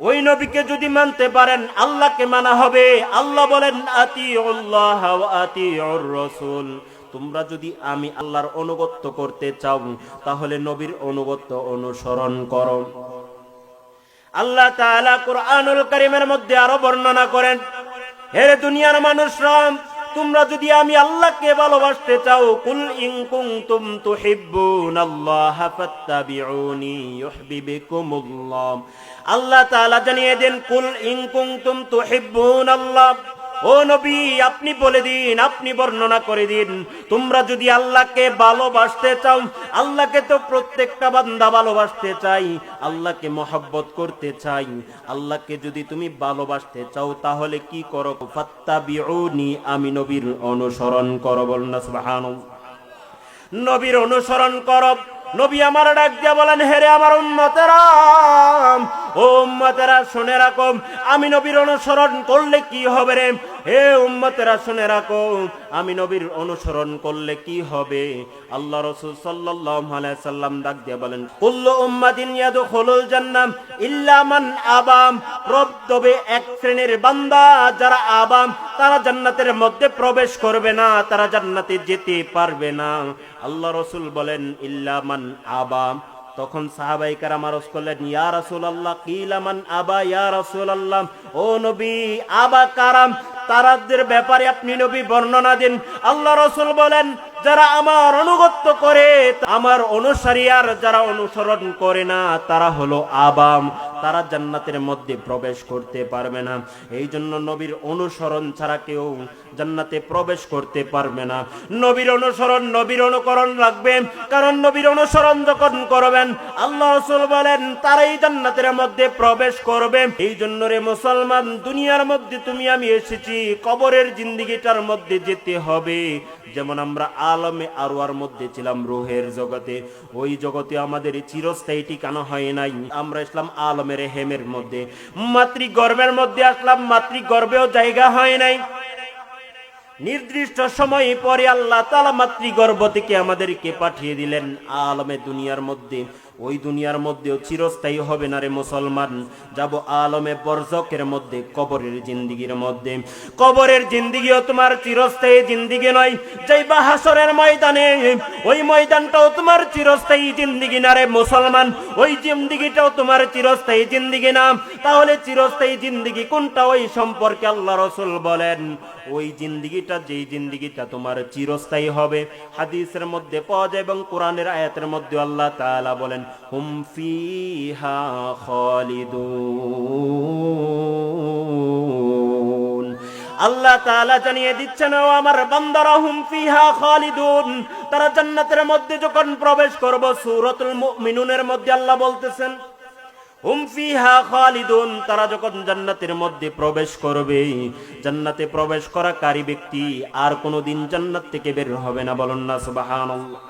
ওই নবীকে যদি মানতে পারেন, আল্লাহকে মানা হবে। আল্লাহ বলেন আতি আতি রসুল। তোমরা যদি আমি আল্লাহর অনুগত্য করতে চাও, তাহলে নবীর অনুগত্য অনুসরণ করো। আল্লাহ তাআলা কোরআনুল কারীমের মধ্যে আরও বর্ণনা করেন, হে দুনিয়ার মানুষরা তোমরা যদি আমি আল্লাহকে ভালোবাসতে চাও, কুল ইং কুনতুম তুহিব্বুনাল্লাহ ফাত্তাবিউনি ইউহিব্বুকুমুল্লাহ। আল্লাহ তাআলা জানিয়ে দেন, কুল ইন কুনতুম তুহিব্বুনাল্লাহ ও নবী, আপনি বলে দিন, আপনি বর্ণনা করে দিন। তোমরা যদি আল্লাহকে ভালোবাসতে চাও, আল্লাহকে তো প্রত্যেকটা বান্দা ভালোবাসতে চাই, আল্লাহকে মহব্বত করতে চাই। আল্লাহকে যদি তুমি ভালোবাসতে চাও, তাহলে কি করো? ফাত্তাবিউনি, আমি নবীর অনুসরণ করো বলুন না নবীর অনুসরণ করব নবী আমার ডাক দিয়া বলেন, হেরে আমার উম্মতেরা ও শুনে রাখো আমি নবীর অনুসরণ করলে কি হবে রে? হে উম্মতেরা শুনে রাখো আমি নবীর অনুসরণ করলে কি হবে? আল্লাহ রসুল সাল্লাল্লাহু আলাইহি সাল্লাম ডাক দিয়া বলেন, কুল্লু উম্মাতিন ইয়াদখুলুল জান্নাম ইল্লা মান আবাম। রব তবে এক শ্রেণির বান্দা, যারা আবাম, তারা জান্নাতের মধ্যে প্রবেশ করবে না, তারা জান্নাতে যেতে পারবে না। আল্লাহ রসুল বলেন ইল্লামান আবাম। তখন সাহাবাই কারাম আরজ করলেন, ইয়া রাসুল আল্লাহ কিলামান আবা, ইয়া রাসুল আল্লাহ ও নবী, আবা কারাম, তারাদের ব্যাপারে আপনি নবী বর্ণনা দিন। আল্লাহ রসুল বলেন, যারা আমার অনুগত্য করে, আমার অনুসারী আর যারা অনুসরণ করে না, তারা হলো আবাম। তারা জান্নাতের মধ্যে প্রবেশ করতে পারবে না। এই জন্য নবীর অনুসরণ ছাড়া কেউ জান্নাতে প্রবেশ করতে পারবে না। নবীর অনুসরণ নবীর অনুকরণ রাখবে কারণ নবীর অনুসরণ যখন করবেন, আল্লাহ রসুল বলেন, তারাই জান্নাতের মধ্যে প্রবেশ করবে। এই জন্য রে মুসলমান, দুনিয়ার মধ্যে তুমি আমি এসেছি, কবরের জিন্দিগিটার মধ্যে যেতে হবে। যেমন আমরা আলমে আরোয়ার মধ্যে ছিলাম রোহের জগতে। ওই জগতে আমাদের চিরস্থায়ী ঠিকানা হয় নাই। আমরা ইসলাম আলমের হেমের মধ্যে। মাতৃগর্ভের মধ্যে আসলাম মাতৃ মাতৃগর্ভেও জায়গা হয় নাই। নির্দিষ্ট সময় পরে আল্লাহ তালা মাতৃগর্ভ থেকে আমাদেরকে পাঠিয়ে দিলেন আলমে দুনিয়ার মধ্যে। ওই দুনিয়ার মধ্যেও চিরস্থায়ী হবে না রে মুসলমান। যাব আলমে বরজকের মধ্যে, কবরের জিন্দিগির মধ্যে। কবরের জিন্দিগিও তোমার চিরস্থায়ী জিন্দিগি নয়। যেই বা হাসরের ময়দানে, ওই ময়দানটাও তোমার চিরস্থায়ী জিন্দিগি না রে মুসলমান। ওই জিন্দিগিটাও তোমার চিরস্থায়ী জিন্দিগি না। তাহলে চিরস্থায়ী জিন্দিগি কোনটা? ওই সম্পর্কে আল্লাহ রসুল বলেন, ওই জিন্দিগিটা যেই জিন্দিগিটা তোমার চিরস্থায়ী হবে। হাদিসের মধ্যে পাওয়া যায় এবং কোরআনের আয়াতের মধ্যে আল্লাহ তাআলা বলেন হুম ফিহা খালিদুন আল্লাহ তাআলা জানিয়ে দিচ্ছেন, ও আমার বান্দারা, হুম ফিহা খালিদুন। তারা জান্নাতের মধ্যে যখন প্রবেশ করব, সূরাতুল মুমিনুনের মধ্যে আল্লাহ বলতেছেন, হুম ফিহা খালিদুন। তারা যখন জান্নাতের মধ্যে প্রবেশ করবে, জান্নাতে প্রবেশ করাকারী ব্যক্তি আর কোনোদিন জান্নাত থেকে বের হবে না। বলুন না, সুবহানাল্লাহ।